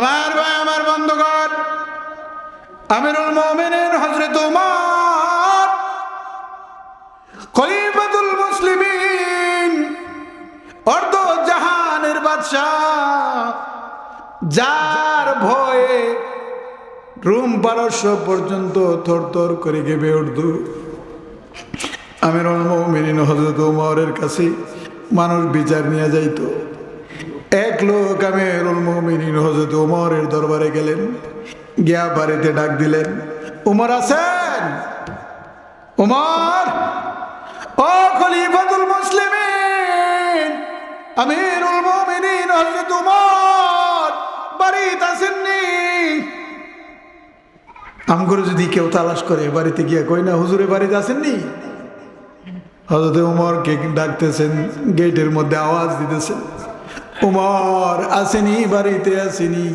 আমার ভাই আমার বন্ধুগণ, আমিরুল মুমিনিন হযরত উমর, খলিফাতুল মুসলিমিন, অর্ধ জাহানের বাদশাহ, যার ভয়ে রুম পারস্য পর্যন্ত থরথর করে গেবে উঠত আমিরুল মুমিনিন হযরত উমরের কাছে মানুষ বিচার নিয়ে যাইতো। এক লোক আমিরুল মুমিনিন হযরত উমরের দরবারে গেলেন, গিয়া বাড়িতে ডাক দিলেন, উমর আছেন? উমর, ও খলিফাতুল মুসলিমিন, আমিরুল মুমিনিন হযরত উমর, বাড়িতে আসেননি আমগরে যদি কেউ তালাশ করে বাড়িতে গিয়া কই না, হুজুরে বাড়িতে আসেননি হজরত উমর কে ডাকতেছেন, গেটের মধ্যে আওয়াজ দিতেছেন। উমর আসেনি, বাড়িতে আসেনি।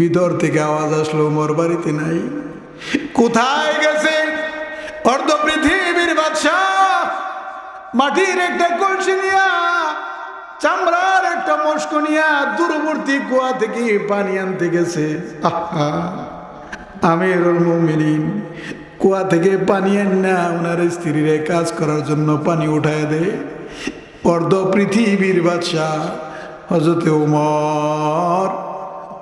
ভিতর থেকে আওয়াজ আসলো, উমর বাড়িতে নাই। কোথায় গেছে? অর্ধ পৃথিবীর বাদশাহ। মাটির একটা কলসি নিয়া, চামড়ার একটা মস্ক নিয়া দূরবর্তী কুয়া থেকে পানি আনতে গেছে। আহা, আমিরুল কুয়া থেকে পানি আন না ওনার স্ত্রীরে কাজ করার জন্য পানি উঠায় দেয় অর্ধ পৃথিবীর বাদশাহ। হজরতে উমর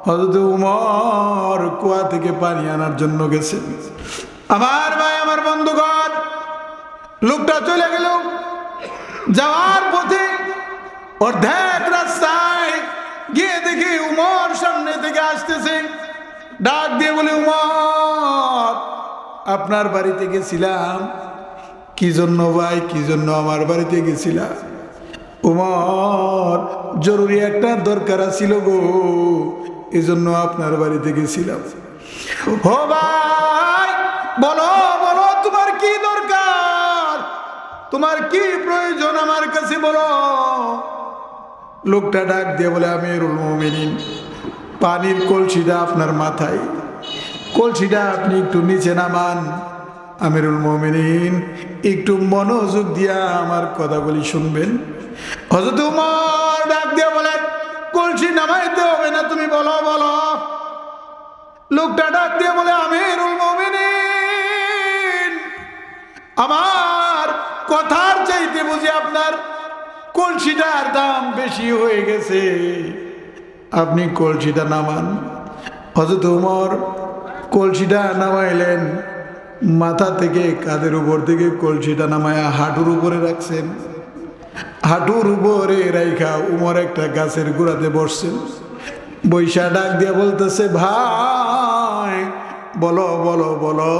হজরতে উমর কুয়া থেকে পানি আনার জন্য গেছে আমার ভাই, আমার বন্ধুগণ, লোকটা চলে গেল। যাওয়ার পথে অর্ধেক রাস্তায় গিয়ে দেখি উমর সামনে থেকে আসতেছে। ডাক দিয়ে বলে, উমর, আপনার বাড়িতে গেছিলাম। কি জন্য ভাই? কি জন্য আমার বাড়িতে গেছিলাম? উমর, জরুরি একটা দরকার ছিল গো। এই জন্য আপনার বাড়িতে গেছিলাম। বলো বলো, তোমার কি দরকার? তোমার কি প্রয়োজন আমার কাছে বলো। লোকটা ডাক দিয়ে বলে আমি মুমিনিন। পানির কলসিটা আপনার মাথায়। কলসিটা আপনি একটু নিচে নামান। আমিরুল মোমিনিন, একটু মনোযোগ দিয়া আমার কথাগুলি শুনবেন। হজরত উমর ডাক দিয়ে বলেন, কলসি নামাইতে হবে না, তুমি বলো বলো। লোকটা ডাক দিয়ে বলে, আমিরুল মোমিনিন, আমার কথার চাইতে বুঝি আপনার কলসিটার দাম বেশি হয়ে গেছে। আপনি কলসিটা নামান। হজরত উমর কলসিটা নামাইলেন। মাথা থেকে, কাঁধের উপর থেকে কলসিটা নামায়া হাঁটুর উপরে রাখছেন। হাঁটুর উপরে রাইখা উমর একটা গাছের গোড়াতে বসছেন। বৈশা ডাক দিয়া বলতেছে, ভাই, বলো বলো বলো,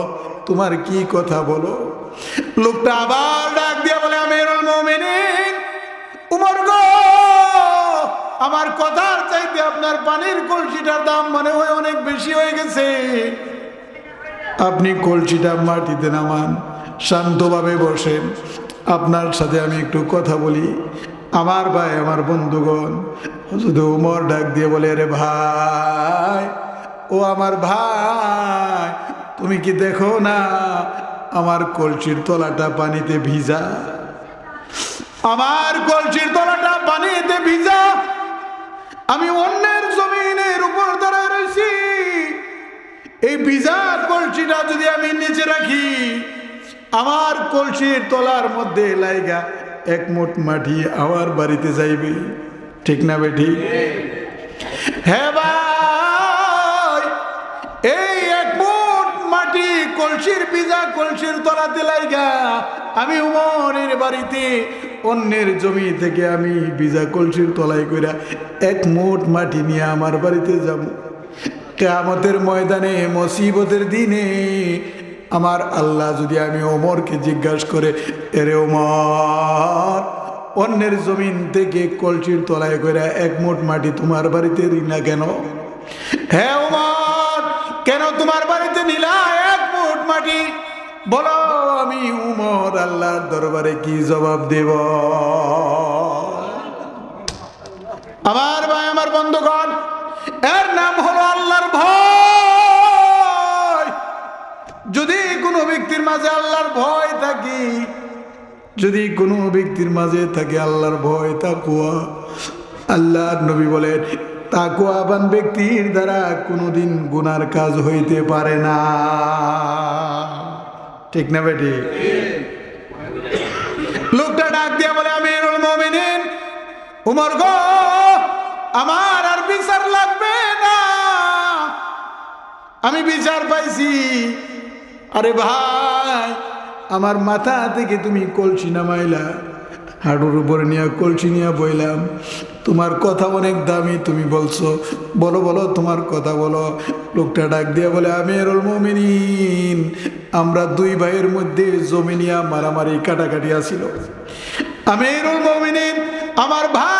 তোমার কি কথা বলো? লোকটা আবার ডাক দিয়া বলে, আমিরুল মুমিনিন, উমর গো, আমার কথার চাইতে আপনার পানির কলসিটার দাম মনে হয় অনেক বেশি হয়ে গেছে। আপনি কলসিটা মাটিতে নামান, শান্তভাবে বসেন। আপনার সাথে আমি একটু কথা বলি। আমার ভাই, আমার বন্ধুগণ শুধু উমর ডাক দিয়ে বলে রে ভাই, ও আমার ভাই, তুমি কি দেখো না, আমার কলসির তলাটা পানিতে ভিজা? আমার কলসির তলাটা পানিতে ভিজা। আমি অন্যের জমিনের উপর দাঁড়ায় রয়েছি। এই ভিজা কলসিটা যদি আমি নিচে রাখি, আমার কলসির তলার মধ্যে লাইগা এক মুঠ মাটি আমার বাড়িতে যাইবে। ঠিক না বেঠি? হ্যাঁ এই এক মুঠ মাটি কলসির ভিজা কলসির তলাতে লাইগা, আমি উমরের বাড়িতে অন্যের জমি থেকে আমি ভিজা কলসির তলায় কইরা এক মুঠ মাটি নিয়ে আমার বাড়িতে যাব। কেয়ামতের ময়দানে, মুসিবতের দিনে আমার আল্লাহ যদি আমি ওমরকে জিজ্ঞাসা করে, এরে ওমর, অন্যের জমিন থেকে কলসির তলায় করে এক মুঠ মাটি তোমার বাড়িতে দিই না কেন? হ্যাঁ ওমর, কেন তোমার বাড়িতে নিলা এক মুঠ মাটি? বলো, আমি উমর আল্লাহর দরবারে কি জবাব দেব? আমার ভাই, আমার বন্ধুগণ এর নাম হলো আল্লাহর ভয়। যদি কোনো ব্যক্তির মাঝে আল্লাহর ভয় থাকি, যদি কোনো ব্যক্তির মাঝে থাকে আল্লাহর ভয় তাকুয়া আল্লাহর নবী বলেন তাকুয়াবান ব্যক্তির দ্বারা কোনোদিন গুনার কাজ হইতে পারে না। ঠিক না বেটি? লোকটা ডাক দিয়া বলে মুমিনিন, উমর গো, আমার বিচার লাগবে না। আমি বিচার পাইছি। আরে ভাই, আমার মাথা থেকে তুমি কলসি নামাইলা, হাঁটুর উপরে নিয়ে কলসি নিয়ে বইলাম। তোমার কথা অনেক দামি, তুমি বলছো। বলো বলো, তোমার কথা বলো। লোকটা ডাক দিয়ে বলে আমি এরল মমিনিন। আমরা দুই ভাইয়ের মধ্যে জমি নিয়ে মারামারি, কাটাকাটি আসিল আমি এরল মমিনিন, আমার ভাই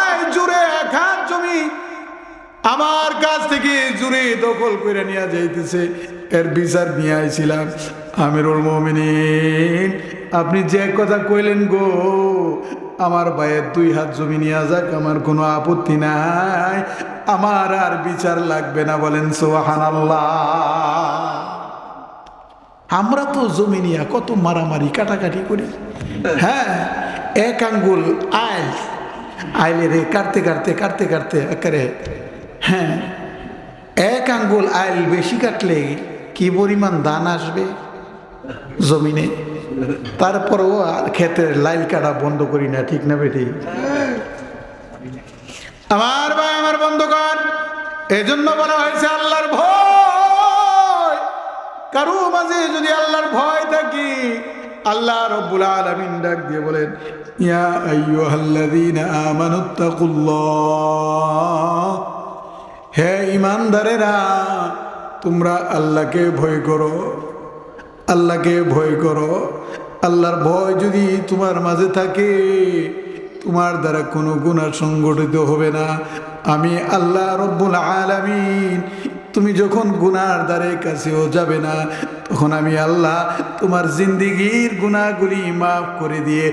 আমার কাছ থেকে জুড়ে দখল করে নিয়ে যাইতেছে। এর বিচার নিয়ে আইছিলাম। আমিরুল মমিনিন, আপনি যে কথা কইলেন গো, আমার ভাইয়ের দুই হাত জমি নিয়ে যাক, আমার কোনো আপত্তি নাই। আমার আর বিচার লাগবে না বলেন সোহান আমরা তো জমি নিয়ে কত মারামারি, কাটাকাটি করি। হ্যাঁ এক আঙ্গুল আইল। আইলে রে, কাটতে কাটতে কাটতে কাটতে, একেবারে হ্যাঁ এক আঙ্গুল আইল বেশি কাটলে কি পরিমাণ দান আসবে জমিনে? তারপরেও আর ক্ষেতের লাইল কাটা বন্ধ করি না, ঠিক না বেটি? আমার ভাই আমার বন্ধুগণ, এজন্য বলা হয়েছে আল্লাহর ভয়। কারও মাঝে যদি আল্লাহর ভয় থাকি, আল্লাহ রব্বুল আলামিন ডাক দিয়ে বলেন, ইয়া আইয়ুহাল্লাযীনা আমানুত্তাকুল্লাহ হে ইমানদারেরা, তোমরা আল্লাহকে ভয় করো, আল্লাহকে ভয় করো। আল্লাহর ভয় যদি তোমার মাঝে থাকে, তোমার দ্বারা কোনো গুণা সংগঠিত হবে না। আমি আল্লাহ রব্বুল আলামিন, তুমি যখন গুনার দ্বারে কাছেও যাবে না, তখন আমি আল্লাহ তোমার জিন্দিগির গুণাগুলি মাফ করে দিয়ে,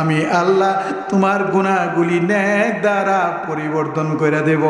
আমি আল্লাহ তোমার গুণাগুলি ন্যাক দ্বারা পরিবর্তন করে দেব।